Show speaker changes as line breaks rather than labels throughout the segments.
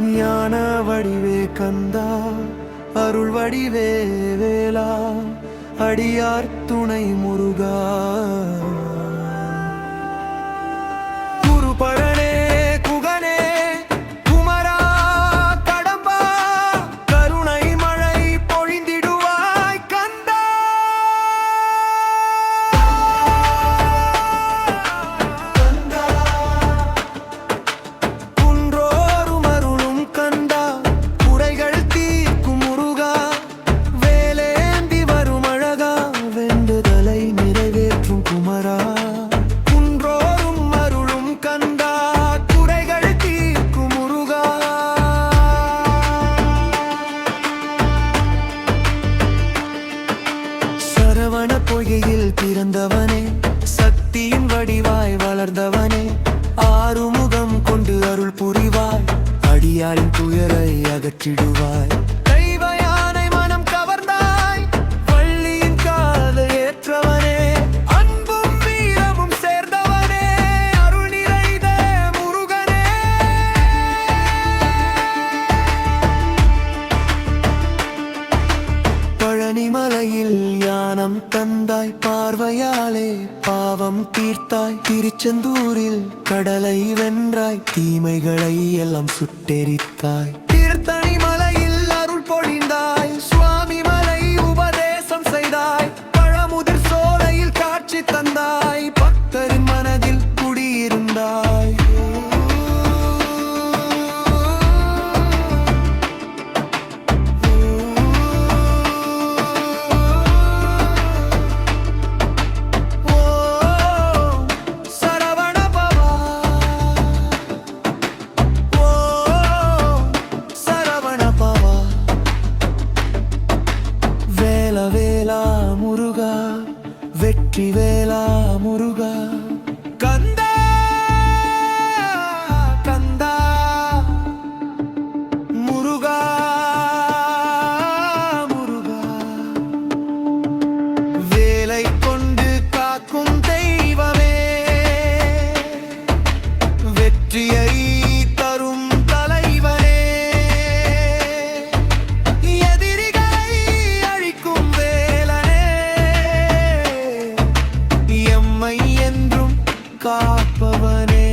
ஞான வடிவே கந்தா அருள் வடிவே வேலா அடியார் துணை முருகா. சக்தியின் வடிவாய் வளர்ந்தவனே ஆறுமுகம் கொண்டு அருள் புரிவாய். அடியாரின் துயரை அகற்றிடுவாய். பழனிமலையில் ஞானம் தந்தாய் பார்வையாலே பாவம் தீர்த்தாய் திருச்செந்தூரில் கடலை வென்றாய் தீமைகளை எல்லாம் சுட்டெரித்தாய். வெற்றிவேலா முருகா. கந்தா கந்தா. முருகா முருகா. வேலை கொண்டு காக்கும் தெய்வமே. வெற்றியை காப்பவனே.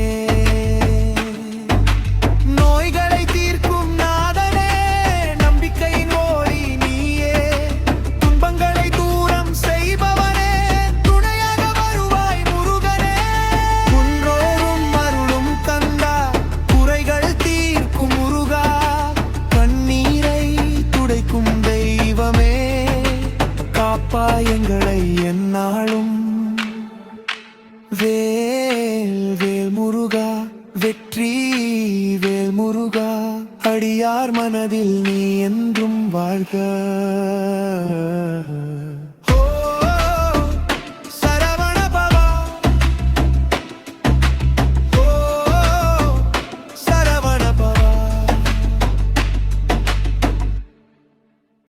நோய்களை தீர்க்கும் நாதனே நம்பிக்கையின் ஒளி நீயே. துன்பங்களை தூரம் செய்பவனே துணையாக வருவாய் முருகனே. குன்றோரும் அருளும் கந்தா குறைகள் தீர்க்கும் முருகா. கண்ணீரை துடைக்கும் தெய்வமே காப்பாயங்களை என்னாலும் வேல் அடியார் மனதில் நீ என்றும் வாழ்க.